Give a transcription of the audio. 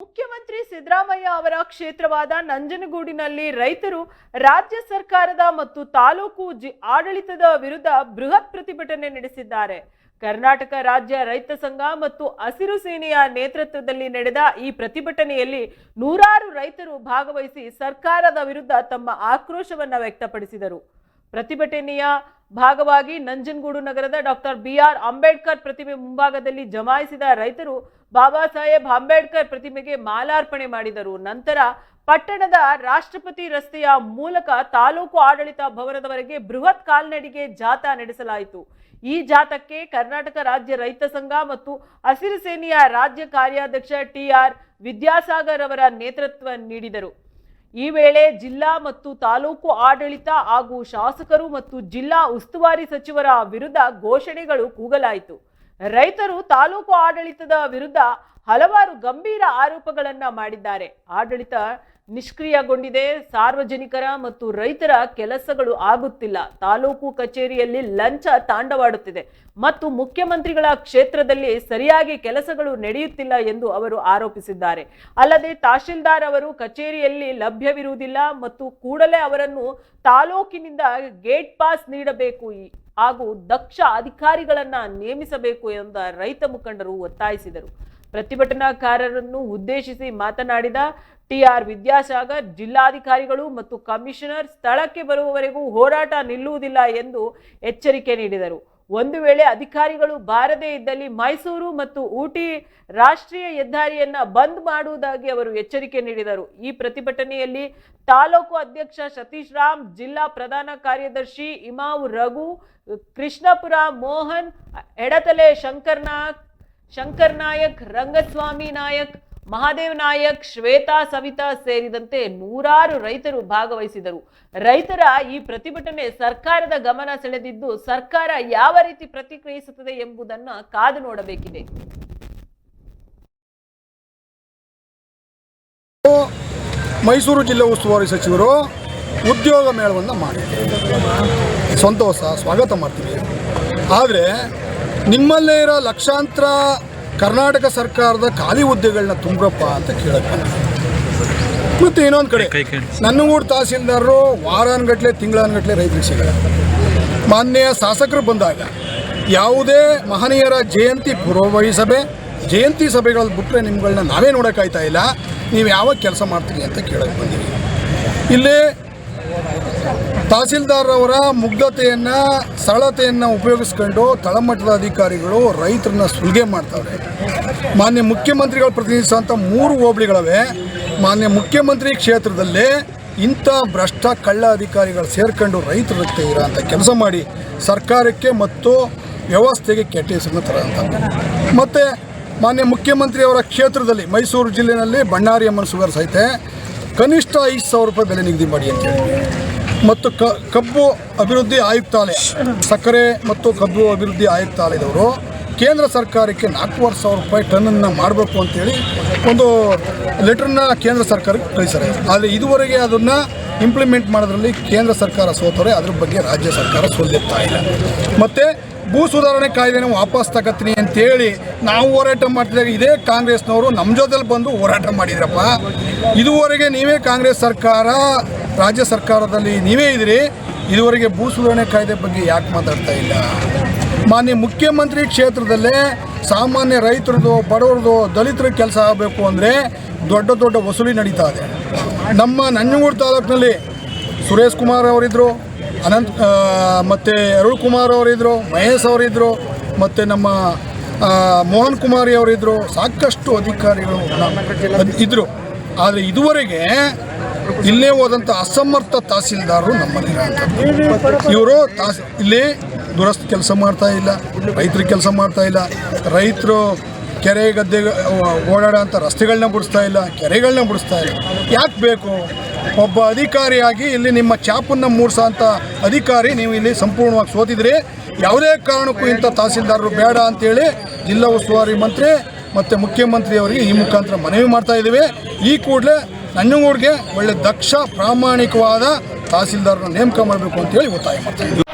ಮುಖ್ಯಮಂತ್ರಿ ಸಿದ್ದರಾಮಯ್ಯ ಅವರ ಕ್ಷೇತ್ರವಾದ ನಂಜನಗೂಡಿನಲ್ಲಿ ರೈತರು ರಾಜ್ಯ ಸರ್ಕಾರದ ಮತ್ತು ತಾಲೂಕು ಜಿ ಆಡಳಿತದ ವಿರುದ್ಧ ಬೃಹತ್ ಪ್ರತಿಭಟನೆ ನಡೆಸಿದ್ದಾರೆ. ಕರ್ನಾಟಕ ರಾಜ್ಯ ರೈತ ಸಂಘ ಮತ್ತು ಹಸಿರು ಸೇನೆಯ ನೇತೃತ್ವದಲ್ಲಿ ನಡೆದ ಈ ಪ್ರತಿಭಟನೆಯಲ್ಲಿ ನೂರಾರು ರೈತರು ಭಾಗವಹಿಸಿ ಸರ್ಕಾರದ ವಿರುದ್ಧ ತಮ್ಮ ಆಕ್ರೋಶವನ್ನ ವ್ಯಕ್ತಪಡಿಸಿದರು. ಪ್ರತಿಭಟನೆಯ ಭಾಗವಾಗಿ ನಂಜನಗೂಡು ನಗರದ ಡಾಕ್ಟರ್ ಬಿಆರ್ ಅಂಬೇಡ್ಕರ್ ಪ್ರತಿಮೆ ಮುಂಭಾಗದಲ್ಲಿ ಜಮಾಯಿಸಿದ ರೈತರು ಬಾಬಾ ಸಾಹೇಬ್ ಅಂಬೇಡ್ಕರ್ ಪ್ರತಿಮೆಗೆ ಮಾಲಾರ್ಪಣೆ ಮಾಡಿದರು. ನಂತರ ಪಟ್ಟಣದ ರಾಷ್ಟ್ರಪತಿ ರಸ್ತೆಯ ಮೂಲಕ ತಾಲೂಕು ಆಡಳಿತ ಭವನದವರೆಗೆ ಬೃಹತ್ ಕಾಲ್ನಡಿಗೆ ಜಾಥಾ ನಡೆಸಲಾಯಿತು. ಈ ಜಾಥಾಕ್ಕೆ ಕರ್ನಾಟಕ ರಾಜ್ಯ ರೈತ ಸಂಘ ಮತ್ತು ಹಸಿರು ಸೇನೆಯ ರಾಜ್ಯ ಕಾರ್ಯಾಧ್ಯಕ್ಷ ಟಿ ಆರ್ ವಿದ್ಯಾಸಾಗರ್ ಅವರ ನೇತೃತ್ವ ನೀಡಿದರು. ಈ ವೇಳೆ ಜಿಲ್ಲಾ ಮತ್ತು ತಾಲೂಕು ಆಡಳಿತ ಹಾಗೂ ಶಾಸಕರು ಮತ್ತು ಜಿಲ್ಲಾ ಉಸ್ತುವಾರಿ ಸಚಿವರ ವಿರುದ್ಧ ಘೋಷಣೆಗಳು ಕೂಗಲಾಯಿತು. ರೈತರು ತಾಲೂಕು ಆಡಳಿತದ ವಿರುದ್ಧ ಹಲವಾರು ಗಂಭೀರ ಆರೋಪಗಳನ್ನು ಮಾಡಿದ್ದಾರೆ. ಆಡಳಿತ ನಿಷ್ಕ್ರಿಯಗೊಂಡಿದೆ, ಸಾರ್ವಜನಿಕರ ಮತ್ತು ರೈತರ ಕೆಲಸಗಳು ಆಗುತ್ತಿಲ್ಲ. ತಾಲೂಕು ಕಚೇರಿಯಲ್ಲಿ ಲಂಚ ತಾಂಡವಾಡುತ್ತಿದೆ. ಮತ್ತು ಮುಖ್ಯಮಂತ್ರಿಗಳ ಕ್ಷೇತ್ರದಲ್ಲಿ ಸರಿಯಾಗಿ ಕೆಲಸಗಳು ನಡೆಯುತ್ತಿಲ್ಲ ಎಂದು ಅವರು ಆರೋಪಿಸಿದ್ದಾರೆ. ಅಲ್ಲದೆ ತಹಶೀಲ್ದಾರ್ ಅವರು ಕಚೇರಿಯಲ್ಲಿ ಲಭ್ಯವಿರುವುದಿಲ್ಲ ಮತ್ತು ಕೂಡಲೇ ಅವರನ್ನು ತಾಲೂಕಿನಿಂದ ಗೇಟ್ ಪಾಸ್ ನೀಡಬೇಕು. ಹಾಗೂ ದಕ್ಷ ಅಧಿಕಾರಿಗಳನ್ನ ನೇಮಿಸಬೇಕು ಎಂದ ರೈತ ಮುಖಂಡರು ಒತ್ತಾಯಿಸಿದರು. ಪ್ರತಿಭಟನಾಕಾರರನ್ನು ಉದ್ದೇಶಿಸಿ ಮಾತನಾಡಿದ ಟಿಆರ್ ವಿದ್ಯಾಸಾಗರ್, ಜಿಲ್ಲಾಧಿಕಾರಿಗಳು ಮತ್ತು ಕಮಿಷನರ್ ಸ್ಥಳಕ್ಕೆ ಬರುವವರೆಗೂ ಹೋರಾಟ ನಿಲ್ಲುವುದಿಲ್ಲ ಎಂದು ಎಚ್ಚರಿಕೆ ನೀಡಿದರು. ಒಂದು ವೇಳೆ ಅಧಿಕಾರಿಗಳು ಬಾರದೇ ಇದ್ದಲ್ಲಿ ಮೈಸೂರು ಮತ್ತು ಊಟಿ ರಾಷ್ಟ್ರೀಯ ಹೆದ್ದಾರಿಯನ್ನ ಬಂದ್ ಮಾಡುವುದಾಗಿ ಅವರು ಎಚ್ಚರಿಕೆ ನೀಡಿದರು. ಈ ಪ್ರತಿಭಟನೆಯಲ್ಲಿ ತಾಲೂಕು ಅಧ್ಯಕ್ಷ ಸತೀಶ್ ರಾಮ್, ಜಿಲ್ಲಾ ಪ್ರಧಾನ ಕಾರ್ಯದರ್ಶಿ ಇಮಾವ್ ರಘು, ಕೃಷ್ಣಪುರ ಮೋಹನ್, ಎಡತಲೆ ಶಂಕರ್ನಾಯ್ ಶಂಕರ್ ನಾಯಕ್, ರಂಗಸ್ವಾಮಿ ನಾಯಕ್ ಮಹಾದೇವ್ ನಾಯಕ್, ಶ್ವೇತಾ, ಸವಿತಾ ಸೇರಿದಂತೆ ನೂರಾರು ರೈತರು ಭಾಗವಹಿಸಿದರು. ರೈತರ ಈ ಪ್ರತಿಭಟನೆ ಸರ್ಕಾರದ ಗಮನ ಸೆಳೆದಿದ್ದು ಸರ್ಕಾರ ಯಾವ ರೀತಿ ಪ್ರತಿಕ್ರಿಯಿಸುತ್ತದೆ ಎಂಬುದನ್ನು ಕಾದು ನೋಡಬೇಕಿದೆ. ಮೈಸೂರು ಜಿಲ್ಲೆ ಉಸ್ತುವಾರಿ ಸಚಿವರು ಉದ್ಯೋಗ ಮೇಳವನ್ನು ಮಾಡಿ ಸಂತೋಷ, ಸ್ವಾಗತ ಮಾಡ್ತೀವಿ ಆದರೆ ನಿಮ್ಮಲ್ಲೇ ಇರೋ ಲಕ್ಷಾಂತರ ಕರ್ನಾಟಕ ಸರ್ಕಾರದ ಖಾಲಿ ಹುದ್ದೆಗಳನ್ನ ತುಂಬ್ರಪ್ಪ ಅಂತ ಕೇಳಕ್ಕೆ ಮತ್ತೆ ಇನ್ನೊಂದು ಕಡೆ ನನ್ನೂರು ತಹಸೀಲ್ದಾರರು ವಾರಾನ್ಗಟ್ಲೆ ತಿಂಗಳಾನ್ಗಟ್ಲೆ ರೈತರಿಗೆ ಸಿಗಲ್ಲ. ಮಾನ್ಯ ಶಾಸಕರು ಬಂದಾಗ ಯಾವುದೇ ಮಹನೀಯರ ಜಯಂತಿ ಪೂರ್ವಭಾವಿ ಸಭೆ ಜಯಂತಿ ಸಭೆಗಳಲ್ಲಿ ಬಿಟ್ಟರೆ ನಿಮ್ಗಳನ್ನ ನಾವೇ ನೋಡೋಕ್ಕಾಯ್ತಾ ಇಲ್ಲ ನೀವು ಯಾವಾಗ ಕೆಲಸ ಮಾಡ್ತೀರಿ ಅಂತ ಕೇಳಕ್ಕೆ ಬಂದಿರಿ. ಇಲ್ಲಿ ತಹಸೀಲ್ದಾರ್ ಅವರ ಮುಗ್ಧತೆಯನ್ನು, ಸರಳತೆಯನ್ನು ಉಪಯೋಗಿಸ್ಕೊಂಡು ತಳಮಟ್ಟದ ಅಧಿಕಾರಿಗಳು ರೈತರನ್ನ ಸುಲಿಗೆ ಮಾಡ್ತಾರೆ. ಮಾನ್ಯ ಮುಖ್ಯಮಂತ್ರಿಗಳು ಪ್ರತಿನಿಧಿಸುವಂಥ ಮೂರು ಹೋಬಳಿಗಳವೆ. ಮಾನ್ಯ ಮುಖ್ಯಮಂತ್ರಿ ಕ್ಷೇತ್ರದಲ್ಲಿ ಇಂಥ ಭ್ರಷ್ಟ ಕಳ್ಳ ಅಧಿಕಾರಿಗಳು ಸೇರ್ಕೊಂಡು ರೈತರ ರಕ್ತ ಅಂತ ಕೆಲಸ ಮಾಡಿ ಸರ್ಕಾರಕ್ಕೆ ಮತ್ತು ವ್ಯವಸ್ಥೆಗೆ ಕೆಟ್ಟ ಹೆಸರನ್ನು ತರೋಂಥ. ಮತ್ತು ಮಾನ್ಯ ಮುಖ್ಯಮಂತ್ರಿಯವರ ಕ್ಷೇತ್ರದಲ್ಲಿ ಮೈಸೂರು ಜಿಲ್ಲೆಯಲ್ಲಿ ಬಣ್ಣಾರಿ ಅಮ್ಮನ ಸುಗರ್ ಐತೆ ಕನಿಷ್ಠ ಐದು ಸಾವಿರ ರೂಪಾಯಿ ಬೆಲೆ ನಿಗದಿ ಮಾಡಿ ಅಂತ ಹೇಳಿ. ಮತ್ತು ಕಬ್ಬು ಅಭಿವೃದ್ಧಿ ಆಯುಕ್ತಾಲಯ, ಸಕ್ಕರೆ ಮತ್ತು ಕಬ್ಬು ಅಭಿವೃದ್ಧಿ ಆಯುಕ್ತಾಲಯದವರು ಕೇಂದ್ರ ಸರ್ಕಾರಕ್ಕೆ ನಾಲ್ಕೂವರೆ ಸಾವಿರ ರೂಪಾಯಿ ಟನ್ನನ್ನು ಮಾಡಬೇಕು ಅಂತೇಳಿ ಒಂದು ಲೆಟ್ರನ್ನ ಕೇಂದ್ರ ಸರ್ಕಾರಕ್ಕೆ ಕಳಿಸ್ತಾರೆ ಆದರೆ ಇದುವರೆಗೆ ಅದನ್ನು ಇಂಪ್ಲಿಮೆಂಟ್ ಮಾಡೋದ್ರಲ್ಲಿ ಕೇಂದ್ರ ಸರ್ಕಾರ ಸೋತರೆ ಅದ್ರ ಬಗ್ಗೆ ರಾಜ್ಯ ಸರ್ಕಾರ ಸೋಲ್ದಿರ್ತಾ ಇಲ್ಲ. ಮತ್ತು ಭೂ ಸುಧಾರಣೆ ಕಾಯ್ದೆನ ವಾಪಸ್ ತಗತ್ತೀನಿ ಅಂತೇಳಿ ನಾವು ಹೋರಾಟ ಮಾಡ್ತಿದ್ದಾಗ ಇದೇ ಕಾಂಗ್ರೆಸ್ನವರು ನಮ್ಮ ಜೊತೆಲಿ ಬಂದು ಹೋರಾಟ ಮಾಡಿದ್ರಪ್ಪ. ಇದುವರೆಗೆ ನೀವೇ ಕಾಂಗ್ರೆಸ್ ಸರ್ಕಾರ, ರಾಜ್ಯ ಸರ್ಕಾರದಲ್ಲಿ ನೀವೇ ಇದ್ದೀರಿ, ಇದುವರೆಗೆ ಭೂ ಸುಧಾರಣೆ ಕಾಯ್ದೆ ಬಗ್ಗೆ ಯಾಕೆ ಮಾತಾಡ್ತಾ ಇಲ್ಲ? ಮಾನ್ಯ ಮುಖ್ಯಮಂತ್ರಿ ಕ್ಷೇತ್ರದಲ್ಲೇ ಸಾಮಾನ್ಯ ರೈತರದು ಬಡವ್ರದ್ದು, ದಲಿತರ ಕೆಲಸ ಆಗಬೇಕು ಅಂದರೆ ದೊಡ್ಡ ದೊಡ್ಡ ವಸೂಲಿ ನಡೀತಾ ಇದೆ. ನಮ್ಮ ನಂಜನಗೂಡು ತಾಲೂಕಿನಲ್ಲಿ ಸುರೇಶ್ ಕುಮಾರ್ ಅವರಿದ್ದರು ಅನಂತ್ ಮತ್ತು ಅರುಳ್ ಕುಮಾರ್ ಅವರಿದ್ದರು ಮಹೇಶ್ ಅವರಿದ್ದರು ಮತ್ತು ನಮ್ಮ ಮೋಹನ್ ಕುಮಾರಿ ಅವರಿದ್ದರು ಸಾಕಷ್ಟು ಅಧಿಕಾರಿಗಳು ಇದ್ದರು ಆದರೆ ಇದುವರೆಗೆ ಇಲ್ಲೇ ಹೋದಂಥ ಅಸಮರ್ಥ ತಹಸೀಲ್ದಾರರು ನಮ್ಮಲ್ಲಿ ಇವರು ತಾಸ್ ಇಲ್ಲಿ ದುರಸ್ತಿ ಕೆಲಸ ಮಾಡ್ತಾ ಇಲ್ಲ ರೈತರಿಗೆ ಕೆಲಸ ಮಾಡ್ತಾ ಇಲ್ಲ. ರೈತರು ಕೆರೆ ಗದ್ದೆ ಓಡಾಡೋಂಥ ರಸ್ತೆಗಳನ್ನ ಬಿಡಿಸ್ತಾ ಇಲ್ಲ ಕೆರೆಗಳನ್ನ ಬಿಡಿಸ್ತಾ ಇಲ್ಲ. ಯಾಕೆ ಬೇಕು? ಒಬ್ಬ ಅಧಿಕಾರಿಯಾಗಿ ಇಲ್ಲಿ ನಿಮ್ಮ ಚಾಪನ್ನು ಮೂಡಿಸೋಂಥ ಅಧಿಕಾರಿ ನೀವು ಇಲ್ಲಿ ಸಂಪೂರ್ಣವಾಗಿ ಸೋತಿದ್ರಿ. ಯಾವುದೇ ಕಾರಣಕ್ಕೂ ಇಂಥ ತಹಸೀಲ್ದಾರರು ಬೇಡ ಅಂತೇಳಿ ಜಿಲ್ಲಾ ಉಸ್ತುವಾರಿ ಮಂತ್ರಿ ಮತ್ತು ಮುಖ್ಯಮಂತ್ರಿಯವರಿಗೆ ಈ ಮುಖಾಂತರ ಮನವಿ ಮಾಡ್ತಾ ಇದ್ದೀವಿ. ಈ ಕೂಡಲೇ ನಂಜನಗೂಡಿಗೆ ಒಳ್ಳೆ ದಕ್ಷ ಪ್ರಾಮಾಣಿಕವಾದ ತಹಸೀಲ್ದಾರನ ನೇಮಕ ಮಾಡಬೇಕು ಅಂತೇಳಿ ಒತ್ತಾಯ ಮಾಡ್ತಾ ಇದ್ದೀವಿ.